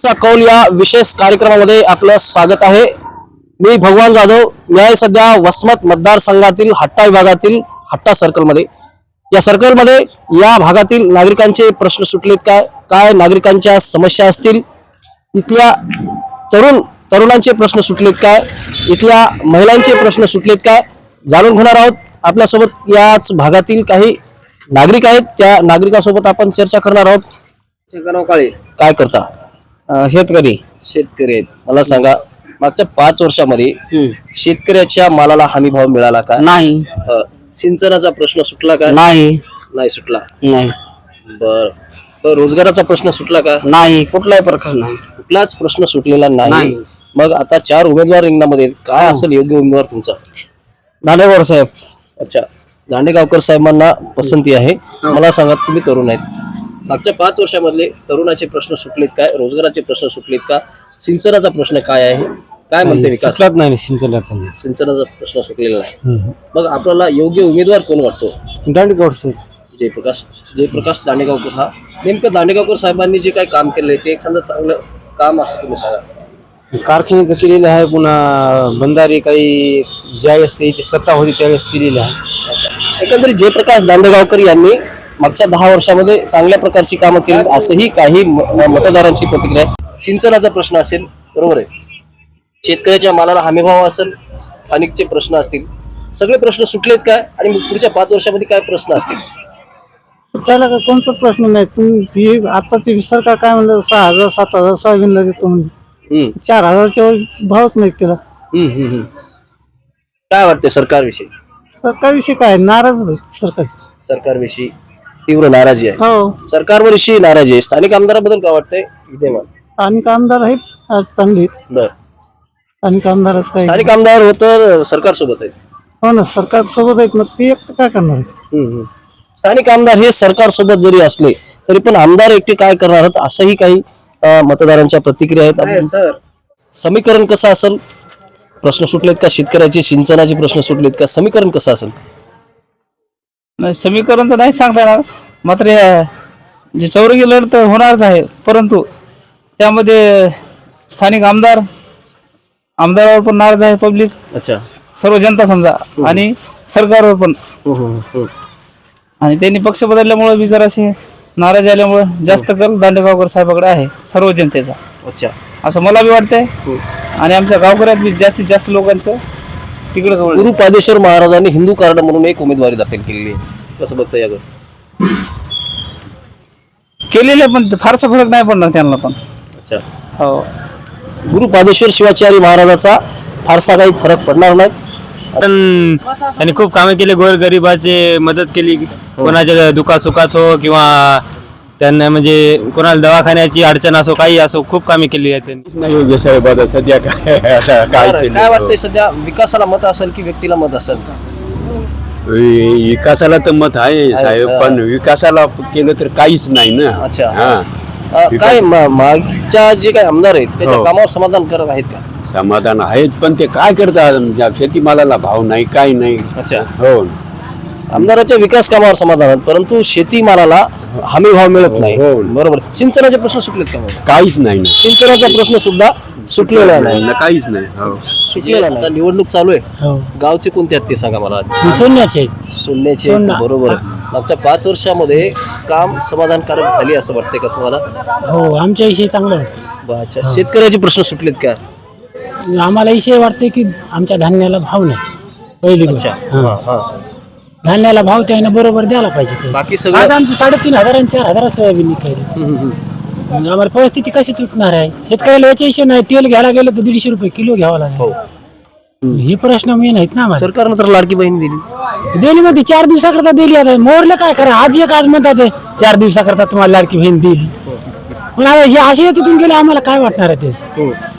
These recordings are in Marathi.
चा कौल या विशेष कार्यक्रमामध्ये आपलं स्वागत आहे. मी भगवान जाधव मी आहे सध्या वसमत मतदारसंघातील हट्टा विभागातील हट्टा सर्कलमध्ये. या सर्कलमध्ये या भागातील नागरिकांचे प्रश्न सुटलेत काय काय नागरिकांच्या समस्या असतील? इथल्या तरुण तरुणांचे प्रश्न सुटलेत काय इथल्या महिलांचे प्रश्न सुटलेत काय जाणून घेणार आहोत. आपल्यासोबत याच भागातील काही नागरिक आहेत. त्या नागरिकांसोबत आपण चर्चा करणार आहोत. काळे काय करता? अं, शेतकरी. शेतकरी आहेत. मला सांगा मागच्या पाच वर्षामध्ये शेतकऱ्याच्या मालाला हमी भाव मिळाला का? नाही. अ, सिंचनाचा प्रश्न सुटला का? नाही. नाही सुटला. नाही. बर. रोजगाराचा प्रश्न सुटला का? नाही. कुठलाही प्रकार नाही. कुठलाच प्रश्न सुटलेला नाही. नाही. मग आता चार उमेदवार रिंगणामध्ये काय असेल योग्य उमेदवार तुमचा? दांडेवर साहेब. अच्छा. दांडेगावकर साहेबांना पसंती आहे. मला सांगा तुम्ही तरुण आहेत. मागच्या पाच वर्षामधले तरुणाचे प्रश्न सुटलेत काय? रोजगाराचे प्रश्न सुटलेत का? सिंचनाचा प्रश्न काय आहे? काय म्हणते विकास? सुटलाच नाही सिंचनाचा सिंचनाचा प्रश्न सुटलेला नाही. मग आपल्याला योग्य उमेदवार कोण वाटतो? दांडेगाव साहेब जयप्रकाश जयप्रकाश दांडेगावकर. हा नेमकं दांडेगावकर साहेबांनी जे काही काम केलंय ते एखादं चांगलं काम असं तुम्ही सांगा. कारखान्याचं केलेलं आहे पुन्हा बंधारे काही ज्यावेळेस त्याची सत्ता होती त्यावेळेस केलेली आहे. एकंदरीत जयप्रकाश दांडेगावकर यांनी मागच्या दहा वर्षामध्ये चांगल्या प्रकारची कामं केली असंही काही म- मतदारांची प्रतिक्रिया. सिंचनाचा प्रश्न असेल बरोबर आहे. शेतकऱ्याच्या मालाला हमीभाव असेल स्थानिकचे प्रश्न असतील. सगळे प्रश्न सुटलेत काय आणि पुढच्या पाच वर्षामध्ये काय प्रश्न असतील? त्याला का कोणता प्रश्न नाही. तुम्ही आताची सरकार काय म्हणलं? सहा हजार सात हजार सोयाबीनला देतो म्हणजे चार हजारच्या वर भावच नाही त्याला. काय वाटते सरकारविषयी? सरकारविषयी काय? नाराज सरकारविषयी. तीव्र नाराजी आहे. हो. सरकारवरशी नाराजी आहे. स्थानिक आमदाराबद्दल काय वाटतंय? विद्यमान स्थानिक आमदार आहेत आज चांगले. बर. स्थानिक आमदारच काय स्थानिक आमदार होतं सरकार सोबत आहेत. हो ना सरकार सोबत आहेत मग ते एकटं काय करणार आहे? हम्म, हम्म. स्थानिक आमदार हे सरकार सोबत जरी असले तरी पण आमदार एकटे काय करणार आहेत असंही काही अं, मतदारांच्या प्रतिक्रिया आहेत. आपण- समीकरण कसं असेल? प्रश्न सुटलेत का? शेतकऱ्याचे सिंचनाचे प्रश्न सुटलेत का? समीकरण कसं असेल? नाही समीकरण तर नाही सांगता येणार. मात्र या- जे चौरंगी लढत तर होणारच आहे. परंतु त्यामध्ये स्थानिक आमदार आमदारावर पण नाराज आहे पब्लिक. अच्छा. सर्व जनता समजा. आणि सरकारवर पण. हम्म, हम्म. आणि त्यांनी पक्ष बदलल्यामुळे बी जरासे नाराज झाल्यामुळे जास्त कल दांडेगावकर साहेबाकडे आहे सर्व जनतेचा. अच्छा. असं मला बी वाटतंय. आणि आमच्या गावकऱ्यात बी जास्तीत जास्त लोकांचं तिकडेच गुरु पादेश्वर महाराजांनी हिंदू कार्ड म्हणून एक उमेदवारी दाखल केलेली आहे. कसं बघता याकडे? केलेले पण फारसा फरक नाही पडणार त्यांना पण. अच्छा. हो. गुरु पादेश्वर शिवाचार्य महाराजाचा फारसा काही फरक पडणार नाही. पण त्यांनी खूप कामे केली गोरगरिबाचे मदत केली कोणाच्या दुखासुखात हो किंवा त्यांना म्हणजे कोणाला दवाखान्याची अडचण असो काही असो खूप कामे केली आहेत त्यांनी. नाही योग्य साहेब आता सध्या काय आता काय वाटतंय सध्या? विकासाला मत असेल की व्यक्तीला मत असेल? वि- विकासाला तर मत आहे साहेब अच्छा. पण विकासाला केलं तर काहीच नाही ना. अच्छा. हा. अ, काय मा- मागच्या जे काही आमदार आहेत त्याच्या हो. कामावर समाधान करत आहेत का? समाधान आहेत पण ते काय करतात? म्हणजे शेतीमालाला भाव नाही काय नाही. अच्छा. हो. आमदाराच्या विकास कामावर समाधान आहेत परंतु शेतीमालाला हमी भाव मिळत नाही. हो. बरोबर. सिंचनाचे प्रश्न सुटलेत का मग? काहीच नाही ना. सिंचनाचा प्रश्न सुद्धा सुटलेला नाही. ना, काहीच नाही. हो. सुटलेला नाही. आता निवडणूक चालू आहे. गावचे कोणते आहेत ते सांगा मला सोन्याचे आहेत. बरोबर आहे. मागच्या पाच वर्षामध्ये काम समाधानकारक झाली असं वाटतंय का तुम्हाला? हो आमच्या विषयी चांगलं वाटतं अच्छा. शेतकऱ्याचे प्रश्न सुटलेत का? आम्हाला विषय वाटते की आमच्या धान्याला भाव नाही. पहिली अच्छा. गोष्ट हा, हा. धान्याला भाव त्याने बरोबर द्यायला पाहिजे ते. बाकी आज आमची साडेतीन हजार आणि चार हजार सोयाबीन निघाली. मग आम्हाला परिस्थिती कशी तुटणार आहे? शेतकऱ्याला याच्या विषय नाही. तेल घ्यायला गेलं तर दीडशे रुपये किलो घ्यावं हो. लागेल हे प्रश्न मेन आहेत ना आम्हाला. सरकारनं तर लाडकी बहीण दिली. दिल्लीमध्ये चार दिवसाकरता दिली आता. मोरले काय करा आज एक आज म्हणतात हे, चार दिवसाकरता तुम्हाला लाडकी बहीण दिली. पण आता हे असे याच्यातून गेले आम्हाला काय वाटणार आहे तेच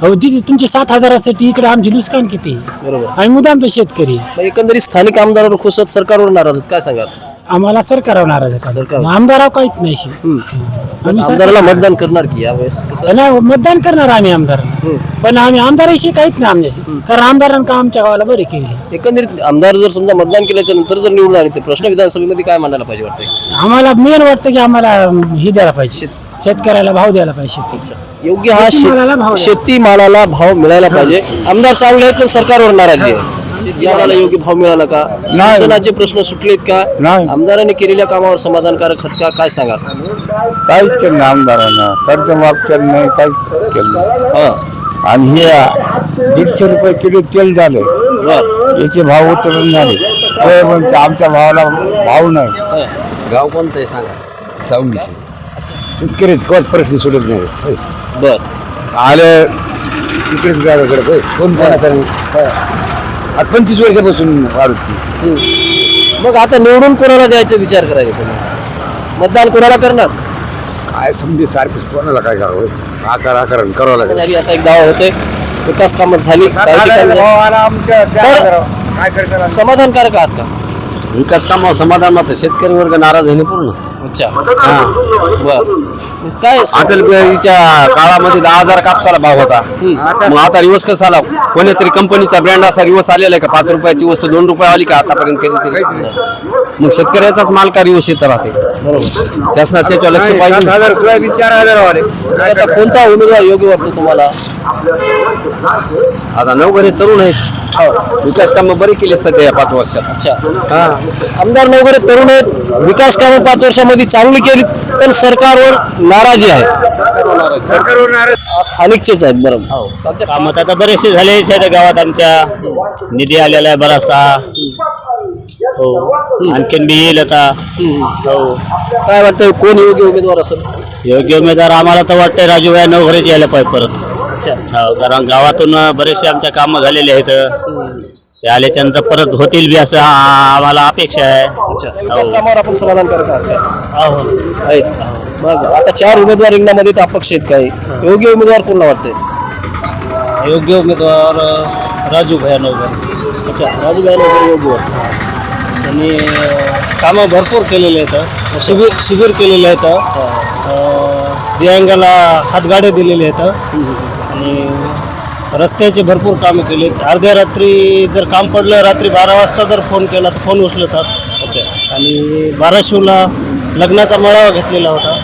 अहो तिथे तुमचे सात हजारासाठी इकडे आमची नुकसान किती? बरोबर. आम्ही मुदाम तो शेतकरी. मग एकंदरीत स्थानिक आमदारावर खुश आहेत, सरकारवर नाराज आहेत काय सांगाल? आम्हाला सरकारवर नाराज सरकार. आहे आमदाराव काहीच नाही शे. आम्ही आमदाराला मतदान करणार की यावेळेस? कसं? नाही मतदान करणार आम्ही आमदारांना पण आम्ही आमदाराशी काहीच नाही आमच्याशी. कारण आमदारांना का आमच्या गावाला बरे केले. एकंदरीत आमदार जर समजा मतदान केल्याच्यानंतर जर निवडून आले ते प्रश्न विधानसभेमध्ये काय मांडायला पाहिजे वाटतंय? आम्हाला मेन वाटतं की आम्हाला हे द्यायला पाहिजे. शेत- शेतकऱ्याला भाव द्यायला पाहिजे शेतीचा योग्य हा शेतीमालाला भाव द्या. शेतीमालाला भाव मिळायला पाहिजे. आमदार चांगले आहेत पण सरकारवर नाराजी आहे. शेतीमालाला योग्य भाव मिळाला का? सिंचनाचे प्रश्न सुटलेत का? नाही. आमदारांनी केलेल्या कामावर समाधानकारक आहेत का? काय सांगा काहीच केलं नाही आमदारांना. कर्जमाफ केलं नाही काहीच केलं नाही. हा. आणि हे दीडशे रुपये किलो तेल झालं. याचे भाव उतरून झाले. सोयाबीनचा आमच्या भावाला भाव नाही. गाव कोणतं आहे सांगा. चावणीचे शेतकरीच कोण प्रश्न सुटत नाही. होय. बर. आलं तिकडेच गावाकडे होय. कोण कोणाचा नाही. आता पंचवीस वर्षापासून वाढत मग आता निवडून कोणाला द्यायचा विचार करायचा तुम्ही? मतदान कोणाला करणार? काय समजे सारखे कोणाला काय करावं? होय. आकार आकार करावं लागेल. झाली असा एक दावा होते विकास कामं झाली काही ठिकाणी काय करतात समाधानकारक आहात का? विकास कामावर समाधान मात्र शेतकरी वर्ग नाराज आहे ना पूर्ण. अच्छा बर काय स- अटल बिहारीच्या काळामध्ये दहा हजार कापसाला भाव होता. मग आता रिवर्स कसा आला कोणत्या तरी कंपनीचा ब्रँड असा रिवर्स आलेला आहे का? पाच रुपयाची वस्तू दोन रुपये आली का? आतापर्यंत कधीतरी मग शेतकऱ्याचाच माल का रिवर्स येत राहते? शासनाचं त्याच्यावर लक्ष पाहिजे. हजार सोयाबीन चार हजार वाले आता कोणता उमेदवार योग्य वाटतो तुम्हाला? आता नवघरे तरुण आहेत. विकास कामं बरी केली सध्या या पाच वर्षात. अच्छा. आमदार नवघरे तरुण आहेत. विकास कामं पाच वर्षामध्ये चांगली केली पण सरकारवर नाराजी आहे. स्थानिकचेच आहेत बरोबर. कामात आता बरेचसे झाले आहेत. गावात आमच्या निधी आलेला आहे बराचसा. हो. आणखीन बी येईल आता. हो. काय वाटतं कोण योग्य उमेदवार असेल? योग्य उमेदवार आम्हाला तर वाटतंय राजू भाई नवघरेच यायला पाहिजे परत. हो कारण गावातून बरेचसे आमच्या कामं झालेले आहेत. ते आल्याच्यानंतर परत होतील बी असं आ- आम्हाला अपेक्षा आहे. विकास कामावर आपण समाधानकारक आहात का? हो. आहेत मग आता चार उमेदवार रिंगणामध्ये तर अपक्ष आहेत काही. योग्य उमेदवार कोणला वाटतंय? योग्य उमेदवार राजू भया नवघरे अच्छा राजूभाई वगैरे योग्य वाटतं. त्यांनी कामं भरपूर केलेले आहेत. शिबिर शिबिर केलेले आहेत. दिव्यांगाला हातगाड्या दिलेले आहेत. आणि रस्त्याचे भरपूर कामं केली अर्ध्या रात्री जर काम पडलं रात्री बारा वाजता जर फोन केला तर फोन उचलतात. अच्छा. आणि बाराशिवला लग्नाचा मेळावा घेतलेला होता.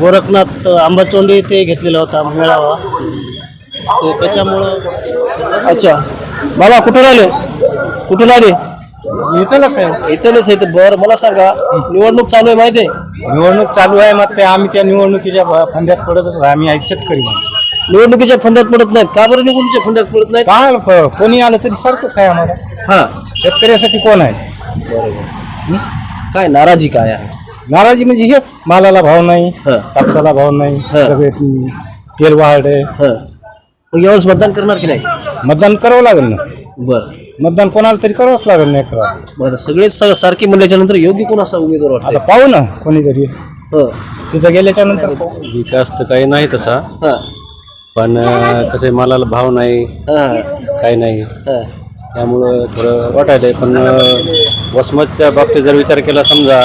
गोरखनाथ आंबाचोंडी येथे घेतलेला होता मेळावा. ते त्याच्यामुळं अच्छा. बाबा कुठून आले? कुठून आले? इथलंच आहे. इथलेच आहे. बरं मला सांगा निवडणूक चालू आहे माहिती आहे? निवडणूक चालू आहे मग ते आम्ही त्या निवडणुकीच्या फंद्यात पडतच आहे. आम्ही शेतकरी माणसं. निवडणुकीच्या फंद्यात पडत नाहीत. का बरं निवडणुकीच्या फंद्यात पडत नाहीत? काय फ- कोणी आलं तरी सारखंच आहे आम्हाला. हा. शेतकऱ्यासाठी कोण आहे? काय नाराजी काय आहे? नाराजी म्हणजे हेच मालाला भाव नाही हं. कापसाला भाव नाही हं. सगळे तेल वाढे हं. मग यावेळेस मतदान करणार की नाही? मतदान करावं लागेल ना. बरं. मतदान कोणाला तरी करावंच लागेल नाही करा बरं सगळेच स- सारखे म्हणल्याच्या नंतर योग्य कोण असा उमेदवार आता वाटतं पाहू ना कोणीतरी. हं. तिथं गेल्याच्यानंतर विकास तर काही नाही तसा. हं. पण कसं आहे, मालाला भाव नाही हं. काही नाही. हं. त्यामुळं थोडं वाटायलंय पण वसमतच्या बाबतीत जर विचार केला समजा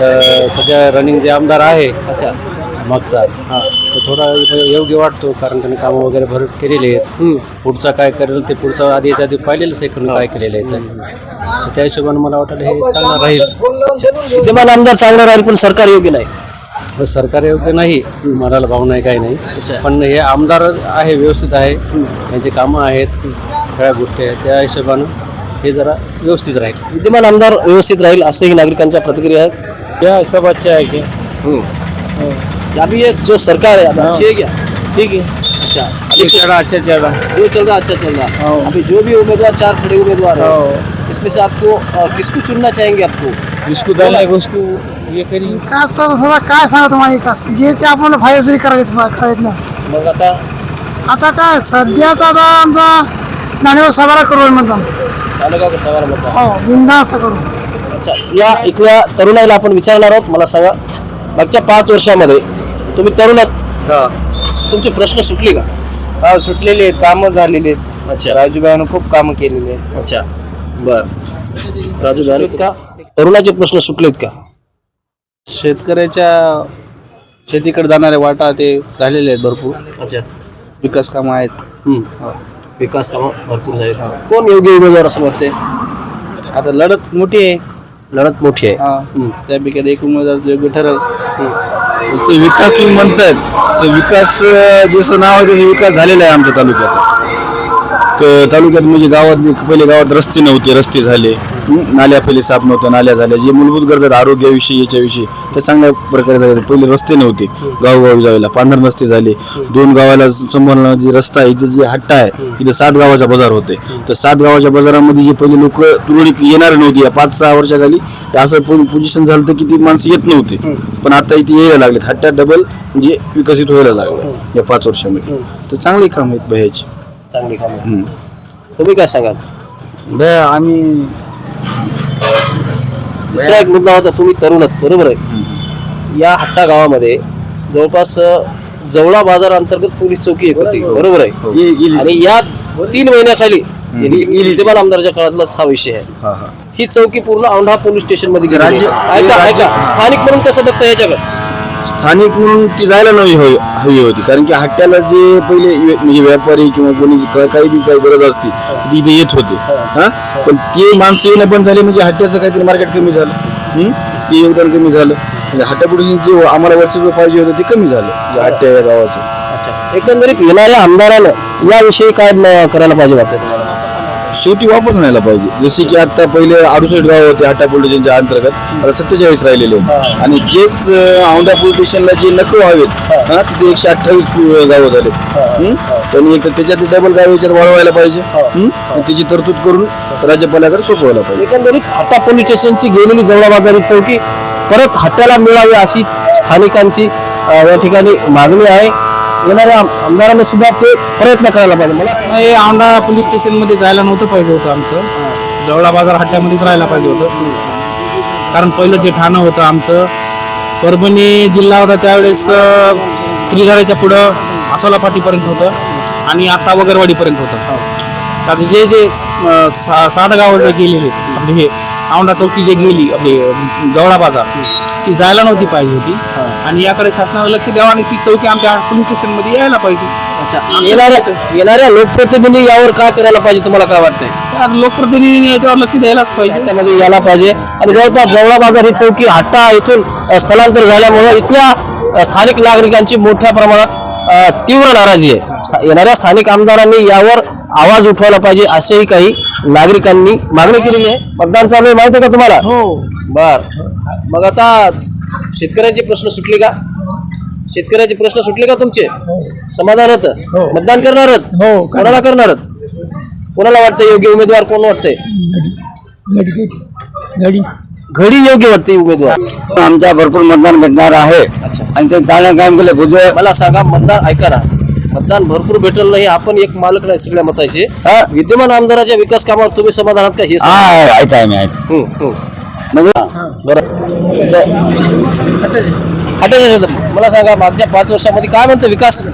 तर सध्या रनिंग जे आमदार आहे अच्छा. मागचा तो थोडा योग्य वाटतो कारण त्यांनी कामं वगैरे भर केलेली आहेत. पुढचा काय करेल ते पुढचं आधी याच्या आधी पाहिलेलंच आहे करून काय केलेलं आहे त्या हिशोबाने मला वाटतं हे चांगलं राहील. विद्यमान आमदार चांगला राहील पण सरकार योग्य नाही. सरकार योग्य नाही मालाला भाव नाही काही नाही. अच्छा. पण हे आमदार आहे व्यवस्थित आहे. त्यांची कामं आहेत सगळ्या गोष्टी आहेत. त्या हिशोबानं हे जरा व्यवस्थित राहील. विद्यमान आमदार व्यवस्थित राहील असंही नागरिकांच्या प्रतिक्रिया आहेत. या हिशोबाचे आहे की. अभी ये जो सरकार है. अभी ठीक है क्या ठीक है अच्छा. अभी चढ़ा अच्छा चढ़ा जो चल रहा अच्छा चल रहा अभी जो भी उम्मीदवार चार खड़े उम्मीदवार है. इसमें से आपको किसको चुनना चाहेंगे आपको? जिसको दल है उसको ये करिए विकास तर सगळं काय सांगा तुम्हाला विकास जे ते आपल्याला फायदेशीर करायचं करायचं नाही. मग आता आता काय सध्या तर आता आमचा ज्ञानेश्वर सभाला करू मतदान तालुका का सवाल मतदान हो बिंदास्त करू अच्छा या इथल्या तरुणाईला आपण विचारणार आहोत मला सांगा. मागच्या पाच वर्षामध्ये तुम्ही तरुण आहात. तुमचे प्रश्न सुटले का? हा सुटलेले आहेत कामं झालेली आहेत. अच्छा. राजूबाईनं खूप कामं केलेली आहेत. अच्छा बर. राजू भाई का? तरुणाचे प्रश्न सुटलेत का? शेतकऱ्याच्या शेतीकडे जाणारे वाटा ते झालेले आहेत भरपूर. अच्छा. विकास कामं आहेत. हम्म. विकास कामं भरपूर झाले कोण योग्य उमेदवार असं वाटते आता लढत मोठी आहे. लढत मोठी आहे. हा. त्यापैकी एक उमेदवार योग्य ठरेल. जसं विकास तुम्ही म्हणतायत तर विकास अं, जसं नाव आहे तसं विकास झालेला आहे आमच्या तालुक्याचा. तर तालुक्यात म्हणजे गावात पहिले गावात रस्ते नव्हते रस्ते झाले. नाल्या पहिले साफ नव्हत्या नाल्या झाल्या. जे मूलभूत गरजा आहेत, आरोग्याविषयी याच्याविषयी ते चांगल्या प्रकारे झाले. पहिले रस्ते नव्हते. गावोगावी जायला पांढर रस्ते झाले. दोन गावाला समोर जे रस्ता आहे इथे जे हट्टा आहे इथे सात गावाचा बाजार होते. तर सात गावाच्या बाजारामध्ये जे पहिले लोक तुरळक येणार नव्हती. या पाच सहा वर्षाखाली असं पोझिशन झालं तर किती माणसं येत नव्हते. पण आता इथे यायला लागलेत. हट्टा डबल म्हणजे विकसित व्हायला लागलं या पाच वर्षामध्ये. तर चांगले काम आहेत भयाचे. चांगली कामं तुम्ही काय सांगाल? आम्ही दुसरा एक मुद्दा होता तुम्ही तरुण आहात बरोबर आहे? या हट्टा गावामध्ये जवळपास जवळा बाजार अंतर्गत पोलीस चौकी एक होती बरोबर आहे? आणि या तीन महिन्याखाली विद्यमान आमदाराच्या काळातलाच हा विषय आहे. ही चौकी पूर्ण औंढा पोलीस स्टेशनमध्ये ऐका ऐका. स्थानिक म्हणून कसं बघता याच्याकडे? स्थानिक ती जायला नवी हवी हवी होती. कारण की हट्ट्याला जे पहिले व्य- म्हणजे व्यापारी किंवा कोणी जी काही बी काही गरज असते ती इथे येत होते. हा? पण ते माणसं येणं बंद झाले म्हणजे हट्ट्याचं काहीतरी मार्केट कमी झालं. हं? ते योगदान कमी झालं. म्हणजे हट्ट्यापुढे जे आम्हाला वर्चस्व पाहिजे होतं ते कमी झालं. या हट्ट्या या गावाचं. अच्छा एकंदरीत येणाऱ्या आमदारानं याविषयी काय म, करायला पाहिजे वाटतं तुम्हाला? शेवटी वापस आणायला पाहिजे. जसे की आता पहिले अडुसष्ट गाव होते हट्टा पोलीस स्टेशनच्या अंतर्गत. आता सत्तेचाळीस राहिलेले आहेत. आणि जेच औंढा पोलीस स्टेशनला जे नको व्हावेत हा. तिथे एकशे अठ्ठावीस गावं झाले? त्यांनी एक तर त्याच्यात डबल गाव याच्यात वाढवायला पाहिजे? आणि त्याची तरतूद करून राज्यपालाकडे सोपवायला पाहिजे. एकंदरीत हट्टा पोलीस स्टेशनची गेलेली जवळा बाजारी चौकी परत हट्ट्याला मिळावी अशी स्थानिकांची या ठिकाणी मागणी आहे. येणाऱ्या आम- आमदारांनी सुद्धा ते प्रयत्न करायला पाहिजे. मला हे औंढा पोलीस स्टेशनमध्ये जायला नव्हतं पाहिजे होतं आमचं. जवळा बाजार हट्ट्यामध्येच राहायला पाहिजे होतं. कारण पहिलं जे ठाणं होतं आमचं परभणी जिल्हा होता त्यावेळेस अं, पुढं आसोला पाटीपर्यंत होतं आणि आता वगरवाडीपर्यंत होतं. आता जे जे अं, सा- जे गेलेले आपले हे औंढा चौकी जे गेली आपली जवळा बाजार ती जायला नव्हती पाहिजे होती. आणि याकडे शासनानं लक्ष द्यावं आणि ती चौकी आमच्या पोलीस स्टेशनमध्ये यायला पाहिजे. येणाऱ्या येणाऱ्या लोकप्रतिनिधी यावर काय करायला पाहिजे तुम्हाला काय वाटतंय? त्या लोकप्रतिनिधींनी याच्यावर लक्ष द्यायलाच पाहिजे. त्यामध्ये यायला पाहिजे. आणि जवळपास जवळा बाजार ही चौकी हट्टा येथून अ, स्थलांतर झाल्यामुळे इथल्या अ, स्थानिक नागरिकांची मोठ्या प्रमाणात अ, तीव्र नाराजी आहे. स्था- येणाऱ्या स्थानिक आमदारांनी यावर आवाज उठवायला पाहिजे असेही काही नागरिकांनी मागणी केलेली आहे. मतदान चालू आहे माहिती आहे का तुम्हाला? हो. बर. मग आता शेतकऱ्यांचे प्रश्न सुटले का? शेतकऱ्याचे प्रश्न सुटले का तुमचे? समाधान होतं? मतदान करणार हो कोणाला करणार कोणाला वाटतं योग्य उमेदवार? कोण वाटतंय? घडी योग्य वाटते उमेदवार. आमच्या भरपूर मतदान भेटणार आहे. आणि ते चांगलं काम केलं भुजबळ मला सांगा मतदान ऐका ना. मतदान भरपूर भेटलं नाही आपण एक मालक नाही सगळ्या मताचे. विद्यमान आमदाराच्या विकास कामावर तुम्ही समाधानात का? हे. हा आहे म्हणजे बरं. हटायचं मला सांगा मागच्या पाच वर्षामध्ये काय म्हणतं विकास?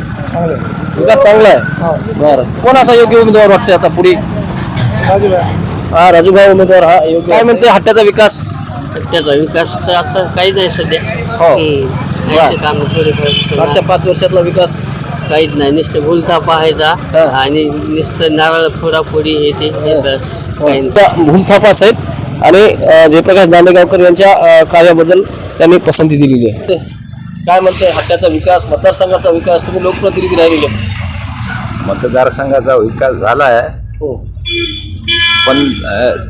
विकास चांगला आहे? बरं. कोण असा योग्य उमेदवार वाटतंय आता पुढे? हा राजूभाई उमेदवार हा योग्य काय म्हणते हट्ट्याचा विकास? त्याचा विकास तर आता काही नाही सध्या. हो. कामं मागच्या पाच वर्षातला विकास? काहीच नाही. नुसतं भुलता पाहायचा हा. आणि नुसतं नारळ फोडाफोडी हे ते हे बस. भूलथापाच आहेत? आणि जयप्रकाश दांडेगावकर यांच्या कार्याबद्दल त्यांनी पसंती दिलेली आहे. काय म्हणते हट्ट्याचा विकास मतदारसंघाचा विकास तुम्ही लोकप्रतिनिधी राहिलेले मतदारसंघाचा विकास झाला आहे हो. पण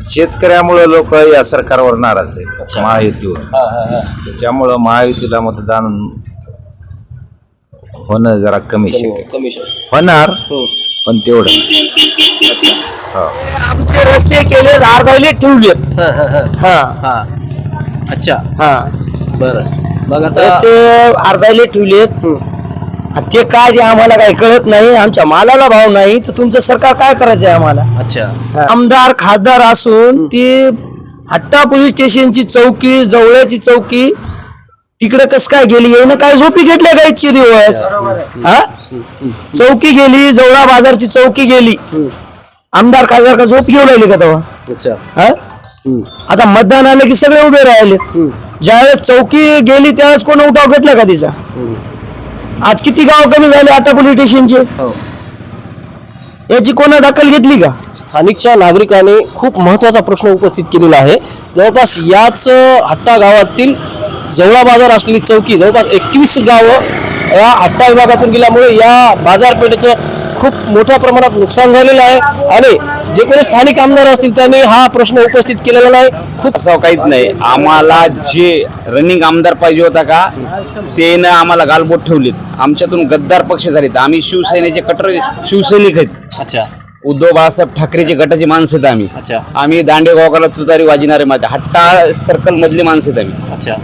शेतकऱ्यामुळे लोक या सरकारवर नाराज आहेत महायुतीवर. हा हा हा. त्याच्यामुळं महायुतीला मतदान होणं जरा कमी शक्य. कमिशन होणार हो. पण तेवढं आमचे रस्ते केले झाडगावले ठेवलेत. हा हा हा. हा. हा. अच्छा. हा. बरं. मग आता रस्ते अर्धायले ठेवलेत. ते काय ते आम्हाला काही कळत नाही आमच्या मालाला भाव नाही तर तुमचं सरकार काय करायचं आहे आम्हाला? अच्छा. आमदार खासदार असून ती हट्टा पोलीस स्टेशनची चौकी जवळची चौकी तिकडे कस काय गेली येणं काय झोपी घेतल्या का इतके दिवस? हा? चौकी गेली जवळा बाजारची चौकी गेली. आमदार खासदार का झोप घेऊ राहिली का तेव्हा? अच्छा. हा? आता मतदान आलं की सगळे उभे राहिले. ज्यावेळेस चौकी गेली त्यावेळेस कोण उठाव घेतला का तिचा? आज किती गाव कमी झाले आता पोलीस स्टेशनचे? हो. याची कोणा दखल घेतली का? स्थानिकच्या नागरिकांनी खूप महत्त्वाचा प्रश्न उपस्थित केलेला आहे. जवळपास याच हट्टा गावातील जवळा बाजार असलेली चौकी जवळपास एकवीस गावं या हट्टा विभागातून गेल्यामुळे या बाजारपेठेचं खूप मोठ्या प्रमाणात नुकसान झालेलं आहे. आणि जे कोणी स्थानिक आमदार असतील त्यांनी हा प्रश्न उपस्थित केलेला नाही. खूप असं काहीच नाही. आम्हाला जे रनिंग आमदार पाहिजे होता का ते न आम्हाला गालबोट ठेवलेत. आमच्यातून गद्दार पक्ष झालेत. आम्ही शिवसेनेचे कट्टर शिवसैनिक आहेत. अच्छा. उद्धव बाळासाहेब ठाकरेचे गटाची माणसं आहेत आम्ही. अच्छा. आम्ही दांडेगावकरला तुतारी वाजणारे माझे हट्टा सर्कल मधली माणसं आहेत आम्ही. अच्छा.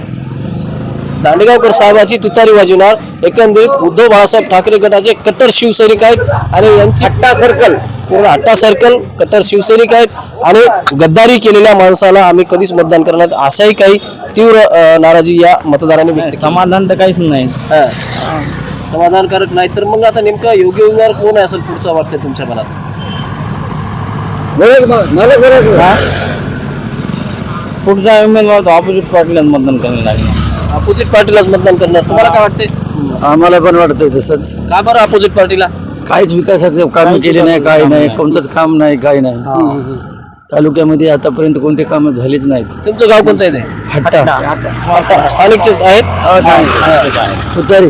दांडेगावकर साहेबाची तुतारी वाजवणार. एकंदरीत उद्धव बाळासाहेब ठाकरे गटाचे कट्टर शिवसैनिक आहेत आणि यांची हट्टा सर्कल. पूर्ण हट्टा सर्कल कट्टर शिवसैनिक आहेत. आणि गद्दारी केलेल्या माणसाला आम्ही कधीच मतदान करणार असाही काही तीव्र नाराजी या मतदारांनी व्यक्त. समाधान तर काहीच नाही. समाधानकारक नाही. तर मग आता नेमका योग्य उमेदवार कोण आहे असं पुढचं वाटतंय तुमच्या मनात? पुढचा उमेदवार तो ऑपोजिट पार्टीला मतदान करायला लागला अपोजिट पार्टीलाच मतदान करणार. तुम्हाला काय वाटतंय? आम्हाला पण वाटतं तसंच. का बरं अपोजिट पार्टीला? काहीच विकासाचं काम केले नाही काही नाही. कोणतंच काम नाही काही नाही. तालुक्यामध्ये आतापर्यंत कोणते काम झालेच नाहीत. तुमचं गाव कोणतं आहे ते? हट्टा. हट्टा. स्थानिकचेच आहेत? तुतारी.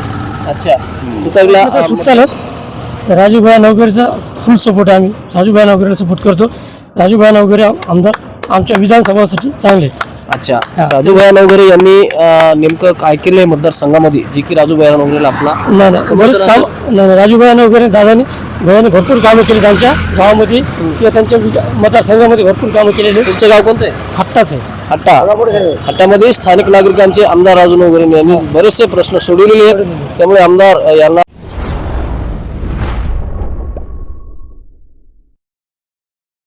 अच्छा. तुतारीला अ, चालत राजूभाई नवकरीचा फुल सपोर्ट आहे आम्ही. राजूभाई नवकरीला सपोर्ट करतो. राजूभाई नवकरी आमदार आमच्या विधानसभासाठी चांगले अच्छा. राजूभाई नवघरे यांनी अ, नेमकं काय केलंय मतदारसंघामध्ये? जे की राजूभाई नवघरेला आपला नाही नाही बरेच काम नाही, राजूभाई नवकरी दादानी भैयाने भरपूर कामं केली आमच्या गावामध्ये. किंवा त्यांच्या मतदारसंघामध्ये भरपूर कामं केलेली. तुमचं गाव कोणतं आहे? हट्टाच आहे. हट्टा. हट्टामध्ये स्थानिक नागरिकांचे आमदार राजू नवघरे यांनी बरेचसे प्रश्न सोडवलेले आहेत. त्यामुळे आमदार यांना